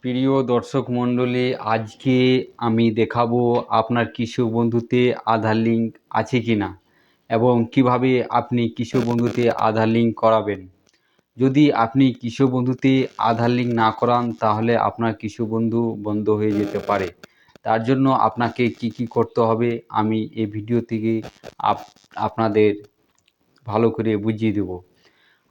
প্রিয় দর্শক মণ্ডলী, আজকে আমি দেখাবো আপনার কৃষক বন্ধুতে আধার লিঙ্ক আছে কি না এবং কীভাবে আপনি কৃষক বন্ধুতে আধার লিঙ্ক করাবেন। যদি আপনি কৃষক বন্ধুতে আধার লিঙ্ক না করান, তাহলে আপনার কৃষক বন্ধু বন্ধ হয়ে যেতে পারে। তার জন্য আপনাকে কি কি করতে হবে, আমি এই ভিডিও থেকে আপ- আপনাদের ভালো করে বুঝিয়ে দেবো।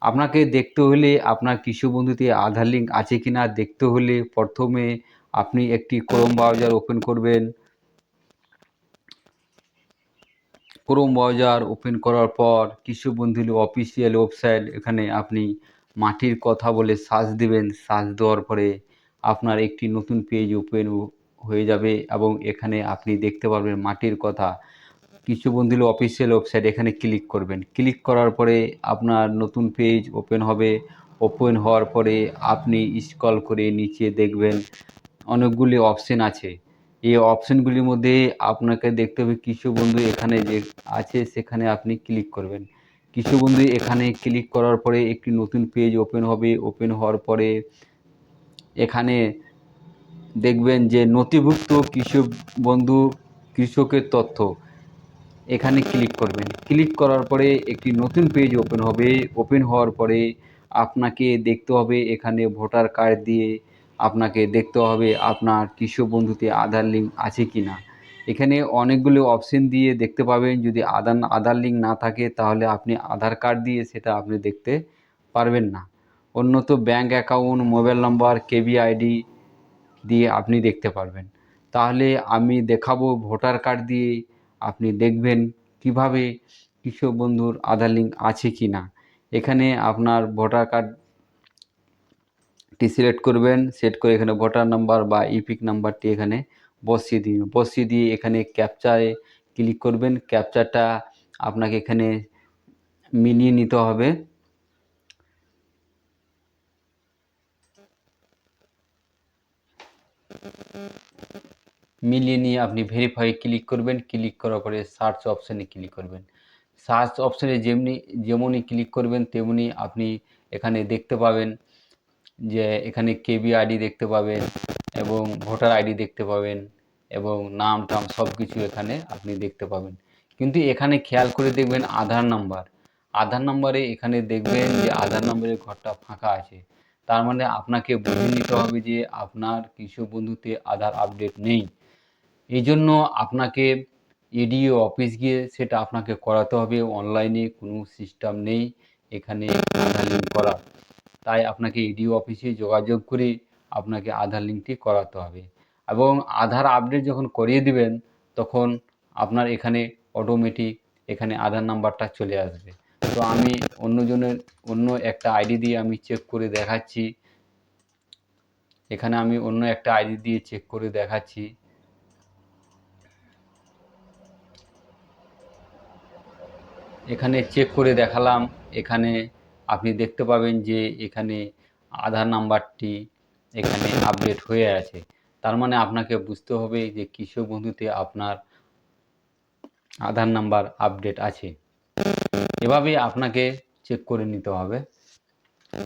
আপনাকে দেখতে হলে আপনার কৃষি বন্ধুতে আধার লিঙ্ক আছে কি না দেখতে হলে প্রথমে আপনি একটি ক্রোম ব্রাউজার ওপেন করবেন। ক্রোম ব্রাউজার ওপেন করার পর কৃষি বন্ধুর অফিসিয়াল ওয়েবসাইট এখানে আপনি মাটির কথা বলে সার্চ দিবেন। সার্চ দেওয়ার পরে আপনার একটি নতুন পেজ ওপেন হয়ে যাবে এবং এখানে আপনি দেখতে পারবেন মাটির কথা। কিছু বন্ধুর অফিসিয়াল ওয়েবসাইট এখানে ক্লিক করবেন। ক্লিক করার পরে আপনার নতুন পেজ ওপেন হবে। ওপেন হওয়ার পরে আপনি স্ক্রল করে নিচে দেখবেন অনেকগুলি অপশন আছে। এই অপশনগুলির মধ্যে আপনাকে দেখতে হবে কিছু বন্ধু এখানে যে আছে, সেখানে আপনি ক্লিক করবেন। কিছু বন্ধু এখানে ক্লিক করার পরে একটি নতুন পেজ ওপেন হবে। ওপেন হওয়ার পরে এখানে দেখবেন যে নথিভুক্ত কৃষক বন্ধু কৃষকের তথ্য। এখানে ক্লিক করবেন। ক্লিক করার পরে একটি নতুন পেজ ওপেন হবে। ওপেন হওয়ার পরে আপনাকে দেখতে হবে এখানে ভোটার কার্ড দিয়ে আপনাকে দেখতে হবে আপনার কৃষক বন্ধুতে আধার লিঙ্ক আছে কি না এখানে অনেকগুলো অপশন দিয়ে দেখতে পাবেন। যদি আধার আধার লিঙ্ক না থাকে তাহলে আপনি আধার কার্ড দিয়ে সেটা আপনি দেখতে পারবেন না। অন্যত ব্যাঙ্ক অ্যাকাউন্ট মোবাইল নম্বর কেবি আইডি দিয়ে আপনি দেখতে পারবেন। তাহলে আমি দেখাবো ভোটার কার্ড দিয়ে আপনি দেখবেন কীভাবে কৃষক বন্ধুর আধার লিঙ্ক আছে কি না এখানে আপনার ভোটার কার্ডটি সিলেক্ট করবেন সেট করে এখানে ভোটার নাম্বার বা ইপিক নাম্বারটি এখানে বসিয়ে দিন। বসিয়ে দিয়ে এখানে ক্যাপচারে ক্লিক করবেন ক্যাপচারটা আপনাকে এখানে মিলিয়ে নিতে হবে। মিলিয়ে নিয়ে আপনি ভেরিফাই ক্লিক করবেন ক্লিক করার পরে সার্চ অপশানে ক্লিক করবেন। সার্চ অপশানে যেমনি, যেমনই ক্লিক করবেন, তেমনি আপনি এখানে দেখতে পাবেন যে এখানে কেবি আইডি দেখতে পাবেন এবং ভোটার আইডি দেখতে পাবেন এবং নাম টাম সব কিছু এখানে আপনি দেখতে পাবেন। কিন্তু এখানে খেয়াল করে দেখবেন আধার নাম্বার আধার নাম্বারে এখানে দেখবেন যে আধার নাম্বারের ঘরটা ফাঁকা আছে। তার মানে আপনাকে বুঝে নিতে হবে যে আপনার কৃষক বন্ধুতে আধার আপডেট নেই। এই জন্য আপনাকে এডিও অফিস গিয়ে সেটা আপনাকে করাতে হবে। অনলাইনে কোনো সিস্টেম নেই। এখানে আধার লিঙ্ক করা। তাই আপনাকে ইডিও অফিসে যোগাযোগ করে আপনাকে আধার লিঙ্কটি করাতে হবে। এবং আধার আপডেট যখন করিয়ে দিবেন, তখন আপনার এখানে অটোমেটিক এখানে আধার নাম্বারটা চলে আসবে। তো আমি অন্যজনের, অন্য একটা আইডি দিয়ে আমি চেক করে দেখাচ্ছি। এখানে আমি অন্য একটা আইডি দিয়ে চেক করে দেখাচ্ছি। এখানে চেক করে দেখালাম। এখানে আপনি দেখতে পাবেন যে এখানে আধার নাম্বারটি এখানে আপডেট হয়ে আছে। তার মানে আপনাকে বুঝতে হবে যে কৃষক বন্ধুতে আপনার আধার নাম্বার আপডেট আছে। এভাবে আপনাকে চেক করে নিতে হবে।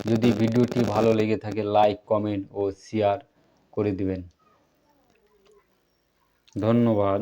যদি ভিডিওটি ভালো লেগে থাকে লাইক কমেন্ট ও শেয়ার করে দিবেন। ধন্যবাদ।